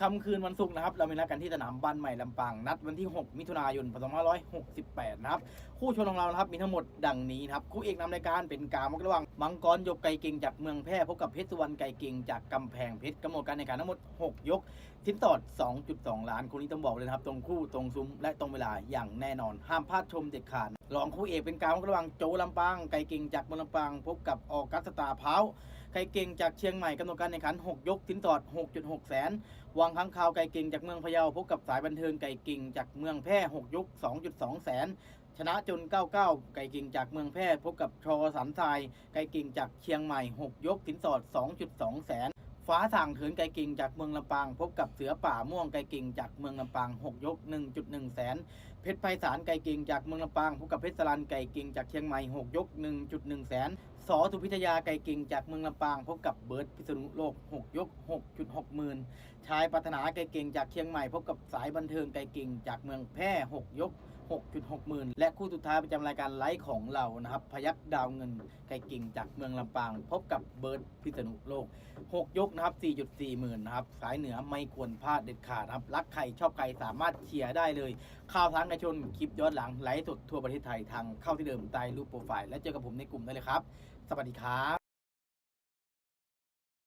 ค่ำคืนวันศุกร์นะครับ เรามีนัดกันที่สนามบ้านใหม่ลำปาง นัดวันที่ 6 มิถุนายน 2568 นะครับ คู่ชนของเรานะครับ มีทั้งหมดดังนี้นะครับ คู่เอกนำรายการเป็นกามกระว่างมังกรยกไก่เก่งจากเมืองแพร่พบกับเพชรสุวรรณไก่เก่งจากกำแพงเพชรกำหนดการในการทั้งหมด 6 ยกทิ้นตอด 2.2 ล้านคู่นี้ต้องบอกเลยนะครับ ตรงคู่ ตรงซุ้ม และตรงเวลาอย่างแน่นอน ห้ามพลาดชมเด็ดขาด รองคู่เอกเป็นกามกระหว่างโจลำปาง ไก่เก่งจากเมืองลำปาง พบกับออกัสตาเพาไก่เก่งจากเชียงใหม่กำหนดการแข่งขัน 6 ยกทิ้นตอด 6.6 แสนวางค้างคาวไก่เก่งจากเมืองพะเยา พบกับสายบันเทิงไก่เก่งจากเมืองแพร่6ยก 2.2 แสน ชนะจน 99 ไก่เก่งจากเมืองแพร่พบกับชอสันทราย ไก่เก่งจากเชียงใหม่ 6 ยกสินสอด 2.2 แสน ฟ้าสั่งเถินไก่เก่งจากเมืองลำปาง พบกับเสือป่าม่วงไก่เก่งจากเมืองลำปาง 6 ยก 1.1 แสน เพชรไพศาลไก่เก่งจากเมืองลำปาง พบกับเพชรสลันไก่เก่งจากเชียงใหม่ 6 ยก 1.1 แสนสอสุพิทยาไก่เก่งจากเมืองลำปาง พบกับเบิร์ดพิษณุโลก 6 ยก 6.6หมื่นชายปรารถนาไก่เก่งจากเชียงใหม่ พบกับสายบันเทิงไก่เก่งจากเมืองแพร่ 6 ยก 6.6หมื่นและคู่สุดท้ายประจำรายการไลฟ์ของเรานะครับ พยักดาวเงินไก่เก่งจากเมืองลำปาง พบกับเบิร์ดพิษณุโลก 6 ยกนะครับ 4.4หมื่นนะครับ สายเหนือไม่ควรพลาดเด็ดขาดนะครับ รักใครชอบใครสามารถเชียร์ได้เลย ข่าวทางไกชนคลิปย้อนหลังไลฟ์สดทั่วประเทศไทยทางเข้าที่เดิมใต้รูปโปรไฟล์และเจอกับผมในกลุ่มได้เลยครับ สวัสดีครับ